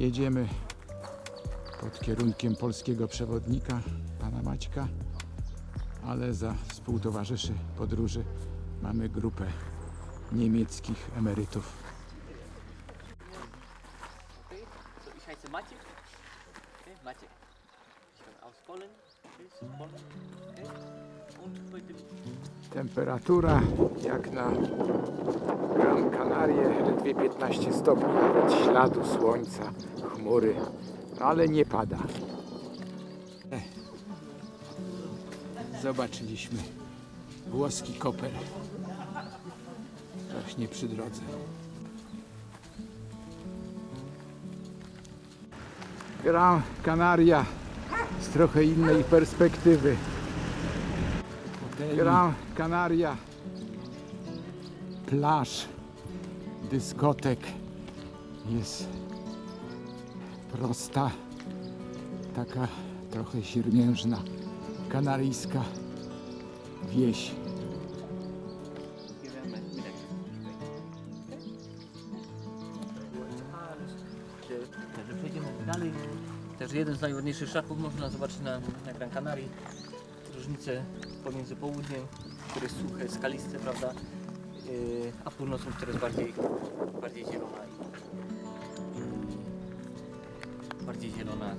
Jedziemy pod kierunkiem polskiego przewodnika, pana Maćka, ale za współtowarzyszy podróży mamy grupę niemieckich emerytów. Temperatura jak na Gran Canarie, ledwie 15 stopni, nawet śladu słońca, chmury, no ale nie pada. Zobaczyliśmy włoski koper. Właśnie przy drodze. Gran Canaria z trochę innej perspektywy. Gran Canaria, plaż, dyskotek jest prosta, taka trochę siermiężna, kanaryjska wieś. Także przejdziemy dalej. Też jeden z najładniejszych szlaków można zobaczyć na, na Gran Canaria. Różnicę pomiędzy południem, które jest suche, skaliste, prawda? Yy, a północą, która jest bardziej, bardziej zielona i bardziej zielona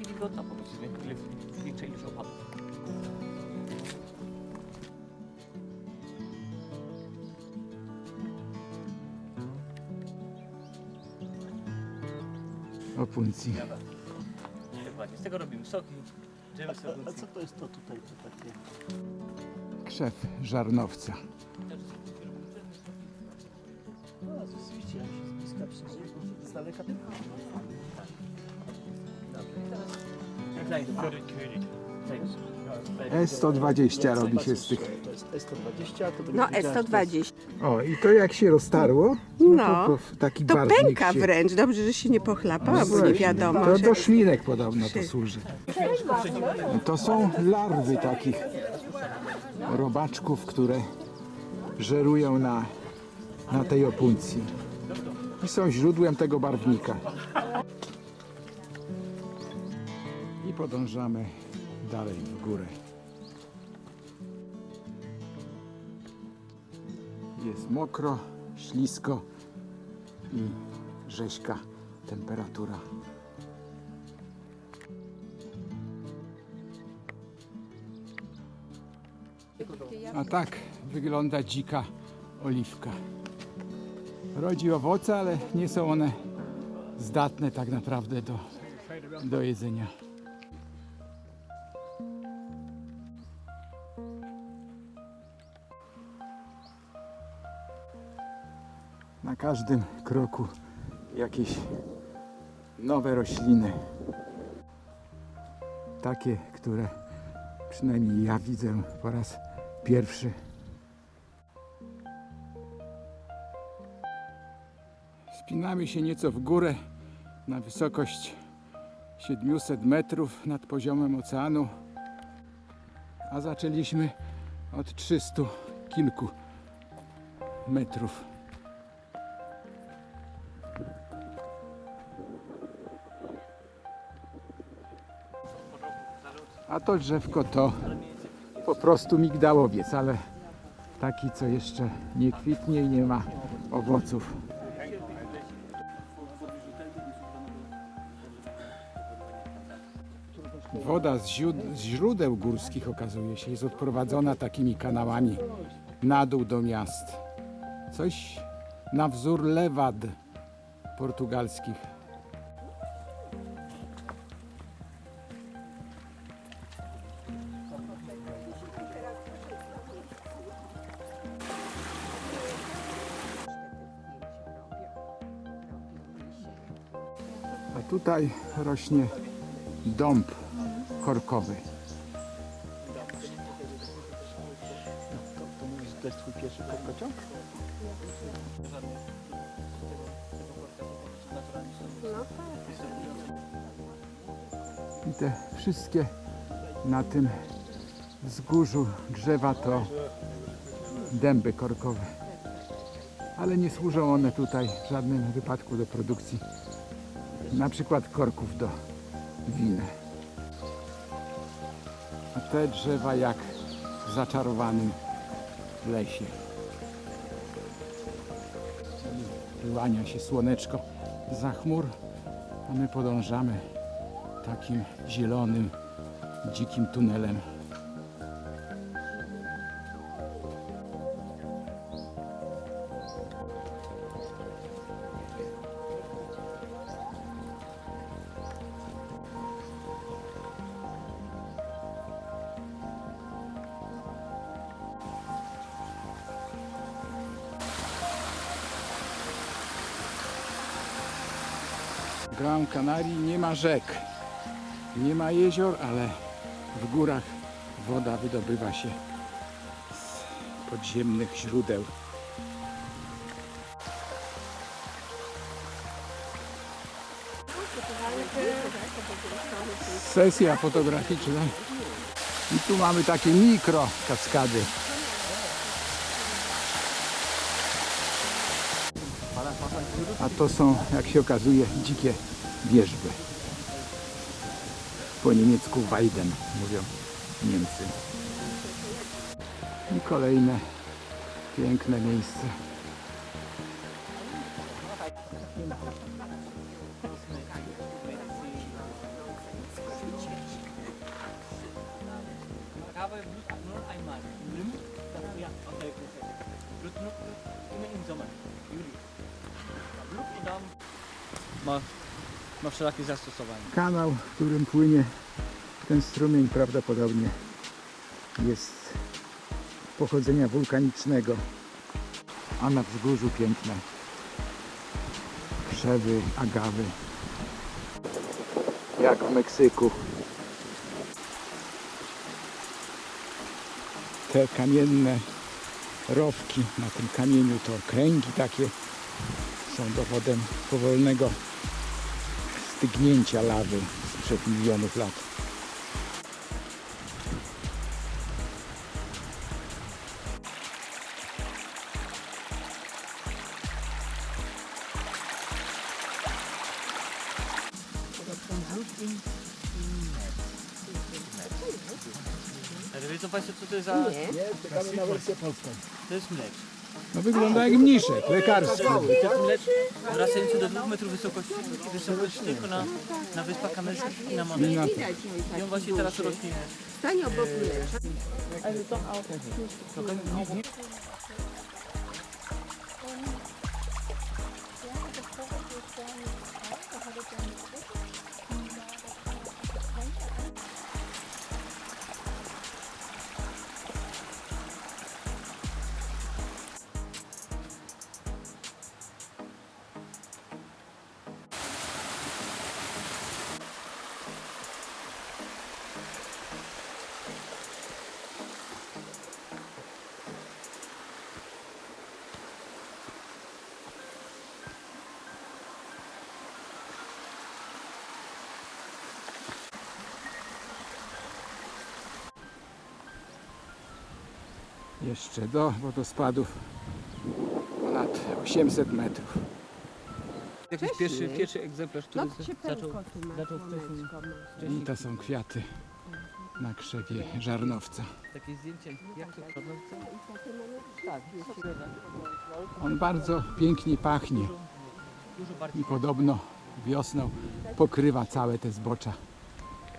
i wilgotna po prostu, wie- wie- większej ilość opadów. Opuncji. Dokładnie, z tego robimy soki, A opuncji. co to jest to tutaj, to takie? Krzew żarnowca. No, rzeczywiście, jak się z bliska przyjrzeć, to z daleka to Jak znajdę. E120 robi się z tych. To jest S120, a to będzie No wiedziała, że to jest- S120. O, i to jak się roztarło, No. to, to taki To barwnik pęka się... wręcz. Dobrze, że się nie pochlapała, bo nie wiadomo. To do szminek podobno to służy. To są larwy takich robaczków, które żerują na, na tej opuncji. I są źródłem tego barwnika. I podążamy dalej w górę. Jest mokro, ślisko i rzeźka temperatura. A tak wygląda dzika oliwka. Rodzi owoce, ale nie są one zdatne tak naprawdę do, do jedzenia. Na każdym kroku jakieś nowe rośliny. Takie, które przynajmniej ja widzę po raz pierwszy. Spinamy się nieco w górę na wysokość 700 metrów nad poziomem oceanu, a zaczęliśmy od 300 kilku metrów. A to drzewko to po prostu migdałowiec, ale taki, co jeszcze nie kwitnie i nie ma owoców. Woda z, źród- z źródeł górskich okazuje się jest odprowadzona takimi kanałami na dół do miast. Coś na wzór lewad portugalskich. Tutaj rośnie dąb korkowy. To, mówisz, to jest twój pierwszy korkociąg? I te wszystkie na tym wzgórzu drzewa to dęby korkowe. ale nie służą one tutaj w żadnym wypadku do produkcji na przykład korków do win. A te drzewa jak w zaczarowanym lesie. Wyłania się słoneczko za chmur, a my podążamy takim zielonym, dzikim tunelem. Gran Canaria nie ma rzek, nie ma jezior, ale w górach woda wydobywa się z podziemnych źródeł. Sesja fotograficzna. I tu mamy takie mikro kaskady. A to są, jak się okazuje, dzikie wierzby. Po niemiecku Weiden mówią Niemcy. I kolejne piękne miejsce. Nur einmal. Nur im Sommer, Juli. Ma, ma wszelakie zastosowanie. Kanał, w którym płynie ten strumień prawdopodobnie jest pochodzenia wulkanicznego, a na wzgórzu piękne krzewy, agawy, jak w Meksyku. Te kamienne rowki na tym kamieniu to kręgi takie są dowodem powolnego stygnięcia lawy sprzed milionów lat. Ale wiedzą Państwo co to jest za... Nie. Czekamy na wersję polską. To jest mlecz. No wygląda jak mniszek lekarski. To jest mlecz wrastający do 2 metrów wysokości, wysokości tylko na, na Wyspach Kamerskich i na tak I on właśnie teraz rośnie. Stań obok mlecza. Jeszcze do wodospadów ponad 800 metrów. Jakiś pierwszy, pierwszy egzemplarz, który No zaczął, zaczął wcześniej. I to są kwiaty na krzewie żarnowca. takie zdjęcie, jak to Tak, On bardzo pięknie pachnie dużo bardziej. i podobno wiosną pokrywa całe te zbocza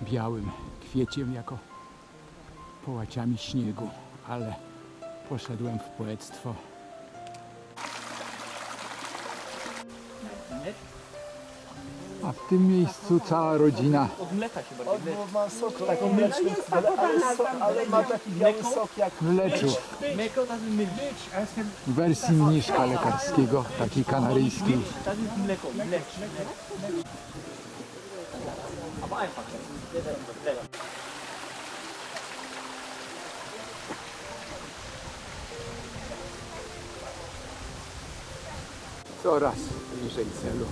białym kwieciem jako połaciami śniegu, ale poszedłem w poectwo. A w tym miejscu cała rodzina Od mleka się bardziej. Bo ma sok taki mleczny, ale, ale, so, ale ma taki biały sok jak mleczu Milch. w wersji mniszka lekarskiego, takiej kanaryjskiej. Ist Mleko, Mlek. Aber coraz bliżej celu.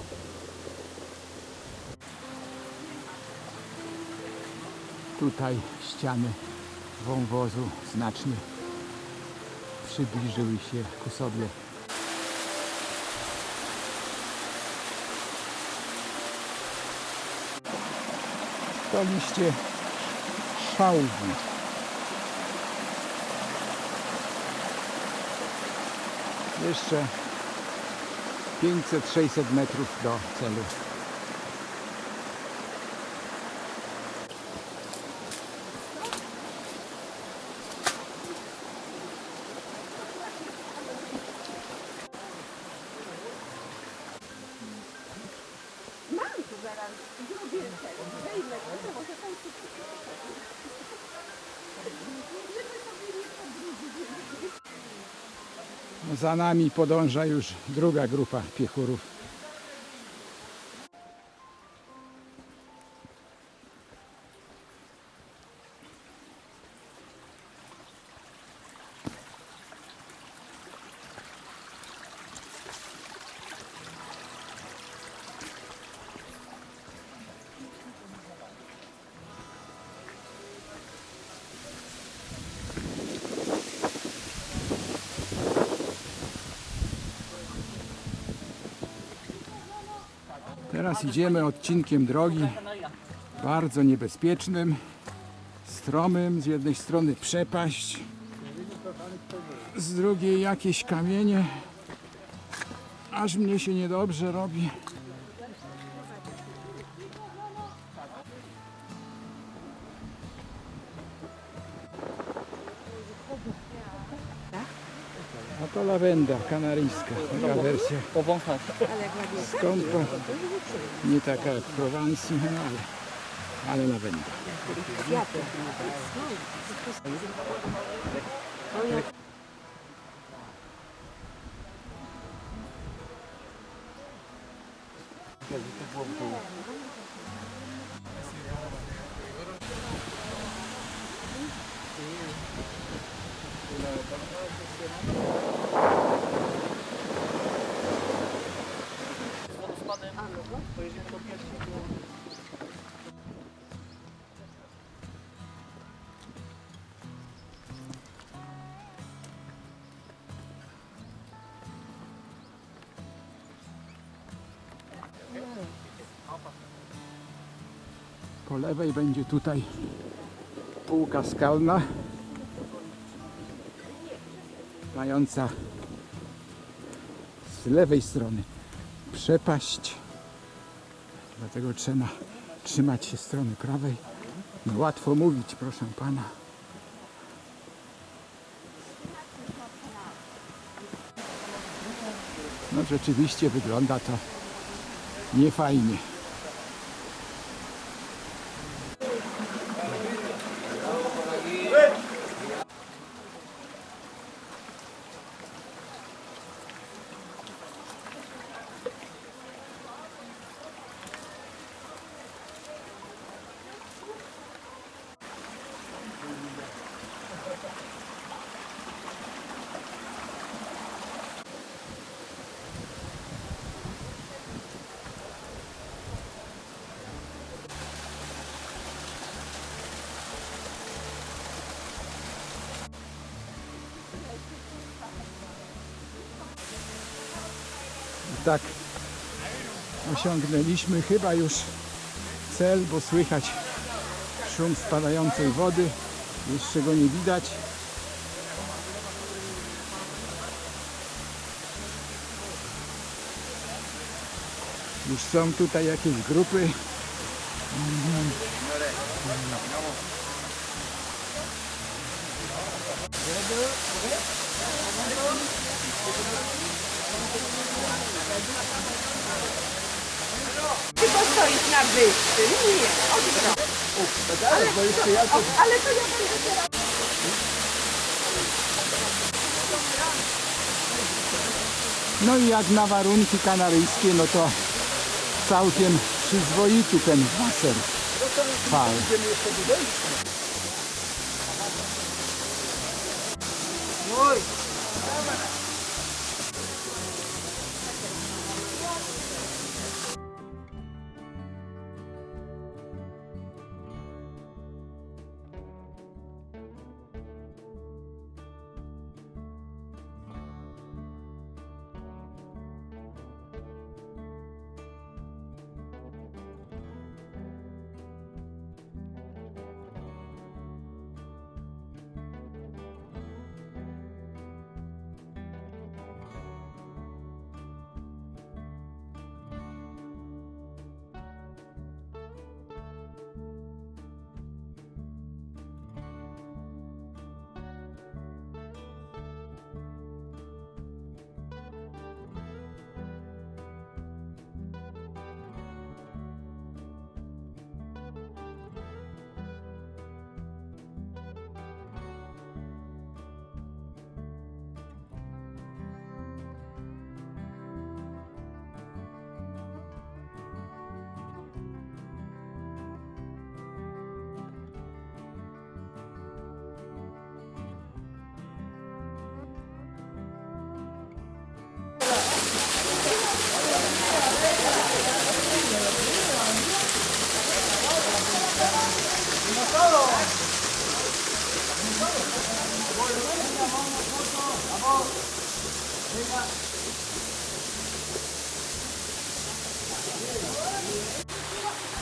Tutaj ściany wąwozu znacznie przybliżyły się ku sobie. To liście szałwi. jeszcze 500-600 metrów do celu. Za nami podąża już druga grupa piechurów. Idziemy odcinkiem drogi bardzo niebezpiecznym, stromym. Z jednej strony przepaść, z drugiej jakieś kamienie. Aż mnie się niedobrze robi. Lawenda kanaryjska, taka wersja Powąchać. skąpa, nie taka jak w Prowansji, no ale, ale lawenda. Z Po lewej będzie tutaj półka skalna, mająca z lewej strony przepaść. Dlatego trzeba trzymać się strony prawej. No łatwo mówić, proszę pana. No rzeczywiście wygląda to niefajnie. Tak osiągnęliśmy chyba już cel, bo słychać szum spadającej wody. Jeszcze go nie widać. Już są tutaj jakieś grupy. Ty postoisz na wyższym? Nie, odwrotnie. Ale, to, ale to ja będę teraz... No i jak na warunki kanaryjskie, no to całkiem przyzwoity ten basen fal.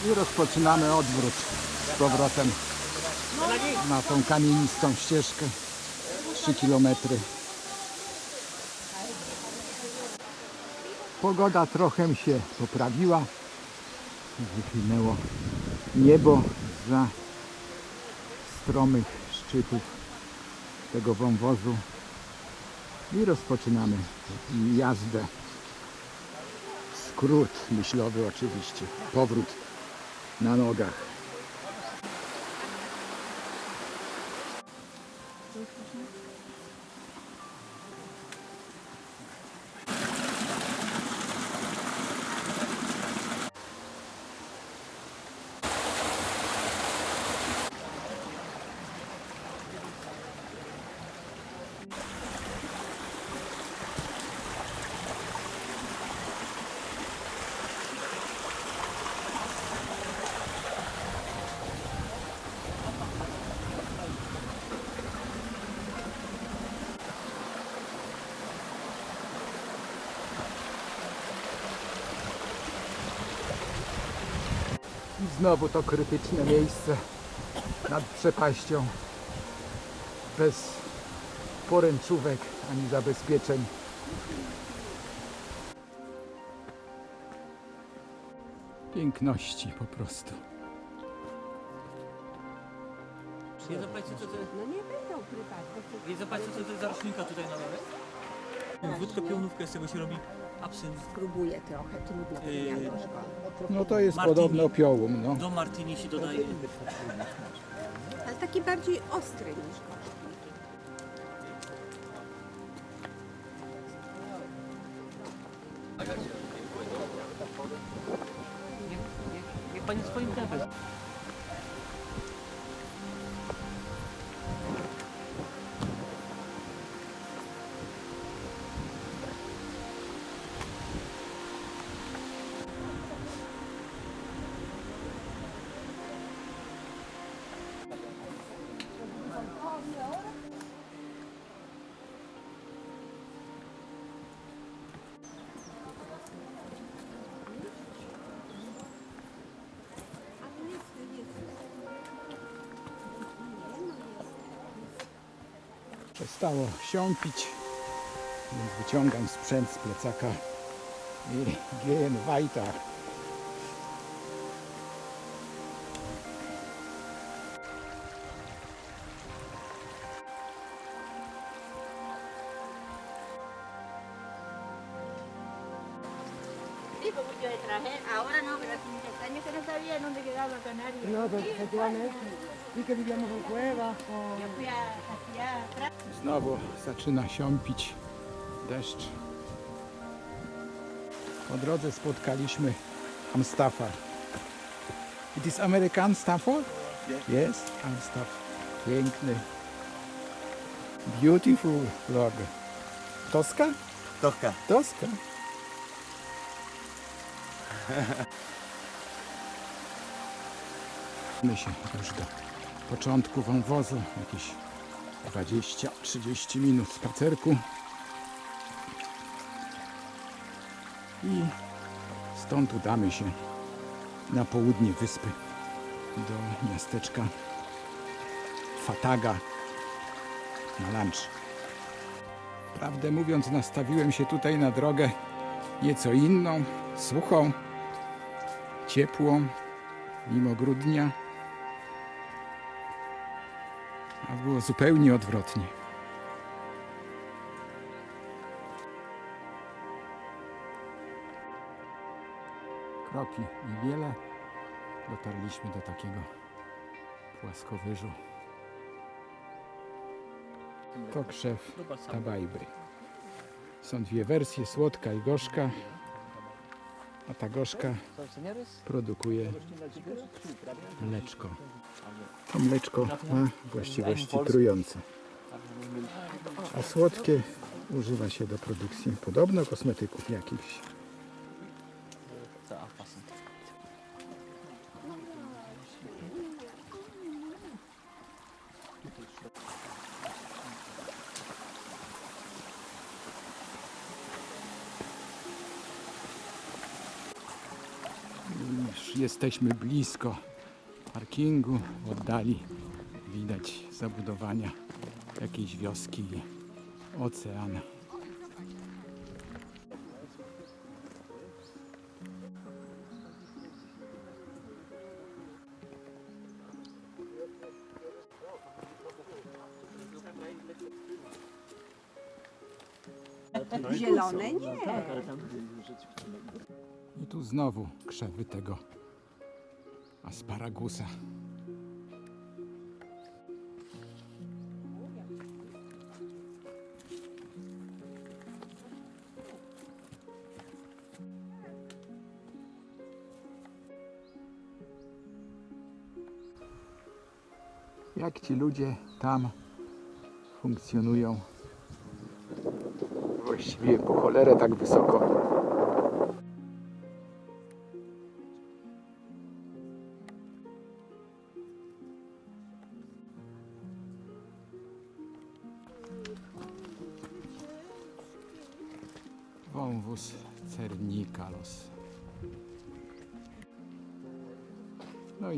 I rozpoczynamy odwrót z powrotem na tą kamienistą ścieżkę 3 kilometry. Pogoda trochę się poprawiła. Wychynęło niebo za stromych szczytów tego wąwozu. I rozpoczynamy jazdę. Skrót myślowy oczywiście. Powrót na nogach. Znowu to krytyczne miejsce nad przepaścią. Bez poręczówek ani zabezpieczeń. Piękności po prostu. Wiedzą Państwo, co to, No nie będą wiedzą Państwo, co to jest za roślinka tutaj na dole? Wódkę pionówkę z tego się robi. Spróbuję trochę, trudno Yy. No to jest Martini. podobno piołum. No. Do martini się dodaje. Ale taki bardziej ostry niż gorzki. Przestało siąpić, więc wyciągam sprzęt z plecaka i Weiter. Pues. Ahora no, pero hace muchos años que no sabía dónde quedaba Canarias. No, efectivamente. Y que vivíamos en cuevas o... Yo fui a, hacia atrás. Znowu zaczyna siąpić deszcz. Po drodze spotkaliśmy Amstafa. It is American Stafford? Yes, Amstaff. Piękny. Beautiful vlog. Toska? Tochka. Toska. My się już do początku wąwozu, jakieś 20-30 minut spacerku. I stąd udamy się na południe wyspy do miasteczka Fataga na lunch. Prawdę mówiąc, nastawiłem się tutaj na drogę nieco inną, suchą, ciepłą, mimo grudnia. Było zupełnie odwrotnie. Kroki niewiele. Dotarliśmy do takiego płaskowyżu. To krzew tabajby. Są dwie wersje, słodka i gorzka. A ta gorzka produkuje mleczko. To mleczko ma właściwości trujące. A słodkie używa się do produkcji podobno kosmetyków jakichś. Jesteśmy blisko parkingu. W oddali widać zabudowania jakiejś wioski i ocean. Zielone nie. I tu znowu krzewy tego asparagusa. Jak ci ludzie tam funkcjonują? Właściwie po cholerę tak wysoko.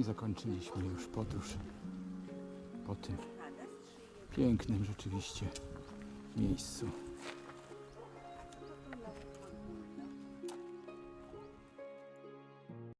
Zakończyliśmy już podróż po tym pięknym rzeczywiście miejscu.